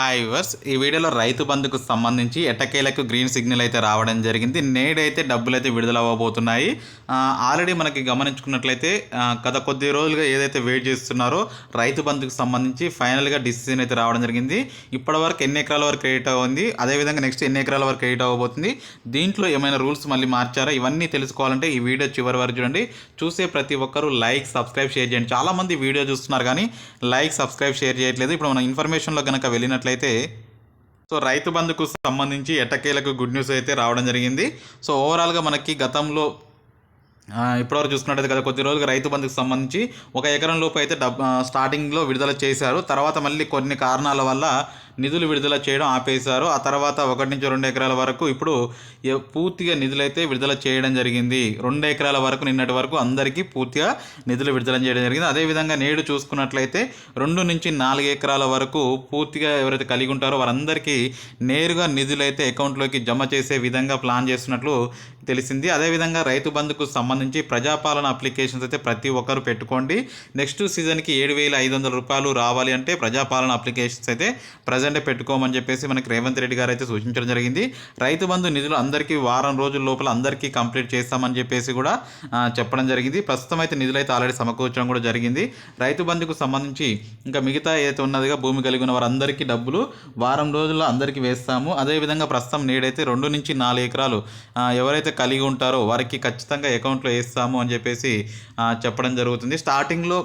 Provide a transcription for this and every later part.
Hi verse ఈ వీడియోలో రైతు బంధుకు సంబంధించి ఎట్టకేలకు గ్రీన్ సిగ్నల్ అయితే రావడం జరిగింది. నేడైతే డబ్బులు అయితే విడుదల అవ్వబోతున్నాయి ఆల్రెడీ మనకి గమనించుకున్నట్లయితే గత కొద్ది రోజులుగా ఏదైతే వెయిట్ చేస్తున్నారో రైతు బంధుకు సంబంధించి ఫైనల్గా డిసిజన్ అయితే రావడం జరిగింది. ఇప్పటివరకు ఎన్ని ఎకరాల వరకు క్రెడిట్ అవ్వంది అదేవిధంగా నెక్స్ట్ ఎన్ని ఎకరాల వరకు క్రెడిట్ అవ్వబోతుంది దీంట్లో ఏమైనా రూల్స్ మళ్ళీ మార్చారా? ఇవన్నీ తెలుసుకోవాలంటే ఈ వీడియో చివరి వరకు చూడండి. చూసే ప్రతి ఒక్కరూ లైక్ సబ్స్క్రైబ్ షేర్ చేయండి. చాలామంది వీడియో చూస్తున్నారు కానీ లైక్ సబ్స్క్రైబ్ షేర్ చేయట్లేదు. ఇప్పుడు మన ఇన్ఫర్మేషన్లో కనుక వెళ్ళినట్లయితే సో రైతు బంధుకు సంబంధించి ఎట్టకేలకు గుడ్ న్యూస్ అయితే రావడం జరిగింది. సో ఓవరాల్గా మనకి గతంలో ఇప్పటివరకు చూసుకున్నట్టయితే కదా కొద్ది రోజులుగా రైతు బంధుకు సంబంధించి ఒక ఎకరం లోపు అయితే డబ్ స్టార్టింగ్లో విడుదల చేశారు. తర్వాత మళ్ళీ కొన్ని కారణాల వల్ల నిధులు విడుదల చేయడం ఆపేశారు. ఆ తర్వాత ఒకటి నుంచి రెండు ఎకరాల వరకు ఇప్పుడు పూర్తిగా నిధులైతే విడుదల చేయడం జరిగింది. రెండు ఎకరాల వరకు నిన్నటి వరకు అందరికీ పూర్తిగా నిధులు విడుదల చేయడం జరిగింది. అదేవిధంగా నేడు చూసుకున్నట్లయితే రెండు నుంచి నాలుగు ఎకరాల వరకు పూర్తిగా ఎవరైతే కలిగి ఉంటారో వారందరికీ నేరుగా నిధులైతే అకౌంట్లోకి జమ చేసే విధంగా ప్లాన్ చేస్తున్నట్లు తెలిసింది. అదేవిధంగా రైతు బంధుకు సంబంధించి ప్రజాపాలన అప్లికేషన్స్ అయితే ప్రతి ఒక్కరు పెట్టుకోండి. నెక్స్ట్ సీజన్కి ఏడు వేల ఐదు వందల రూపాయలు రావాలి అంటే ప్రజాపాలన అప్లికేషన్స్ అయితే ప్రజెంటే పెట్టుకోమని చెప్పేసి మనకి రేవంత్ రెడ్డి గారు అయితే సూచించడం జరిగింది. రైతు బంధు నిధులు అందరికీ వారం రోజుల లోపల అందరికీ కంప్లీట్ చేస్తామని చెప్పేసి కూడా చెప్పడం జరిగింది. ప్రస్తుతం అయితే నిధులు అయితే ఆల్రెడీ సమకూర్చడం కూడా జరిగింది. రైతు బంధుకు సంబంధించి ఇంకా మిగతా ఏదైతే ఉన్నదిగా భూమి కలిగి ఉన్న వారందరికీ డబ్బులు వారం రోజుల్లో అందరికీ వేస్తాము. అదేవిధంగా ప్రస్తుతం నేడైతే రెండు నుంచి నాలుగు ఎకరాలు ఎవరైతే కలిగి ఉంటారో వారికి ఖచ్చితంగా అకౌంట్లో వేస్తాము అని చెప్పేసి చెప్పడం జరుగుతుంది. స్టార్టింగ్లో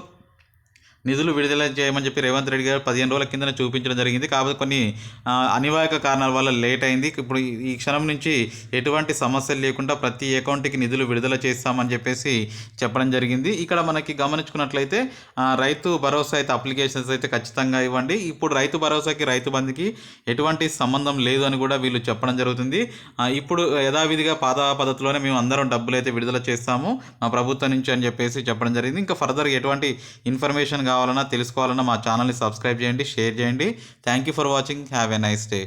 నిధులు విడుదల చేయమని చెప్పి రేవంత్ రెడ్డి గారు పదిహేను రోజుల కింద చూపించడం జరిగింది. కాకపోతే కొన్ని అనివార్య కారణాల వల్ల లేట్ అయింది. ఇప్పుడు ఈ- క్షణం నుంచి ఎటువంటి సమస్యలు లేకుండా ప్రతి అకౌంట్కి నిధులు విడుదల చేస్తామని చెప్పేసి చెప్పడం జరిగింది. ఇక్కడ మనకి గమనించుకున్నట్లయితే రైతు భరోసా అయితే అప్లికేషన్స్ అయితే ఖచ్చితంగా ఇవ్వండి. ఇప్పుడు రైతు భరోసాకి రైతు బంధుకి ఎటువంటి సంబంధం లేదు అని కూడా వీళ్ళు చెప్పడం జరుగుతుంది. ఇప్పుడు యథావిధిగా పాత పద్ధతిలోనే మేము అందరం డబ్బులు అయితే విడుదల చేస్తాము మా ప్రభుత్వం నుంచి అని చెప్పేసి చెప్పడం జరిగింది. ఇంకా ఫర్దర్ ఎటువంటి ఇన్ఫర్మేషన్ కావాలన్నా తెలుసుకోవాలన్నా మా ఛానల్ని సబ్స్క్రైబ్ చేయండి షేర్ చేయండి. Thank you for watching have a nice day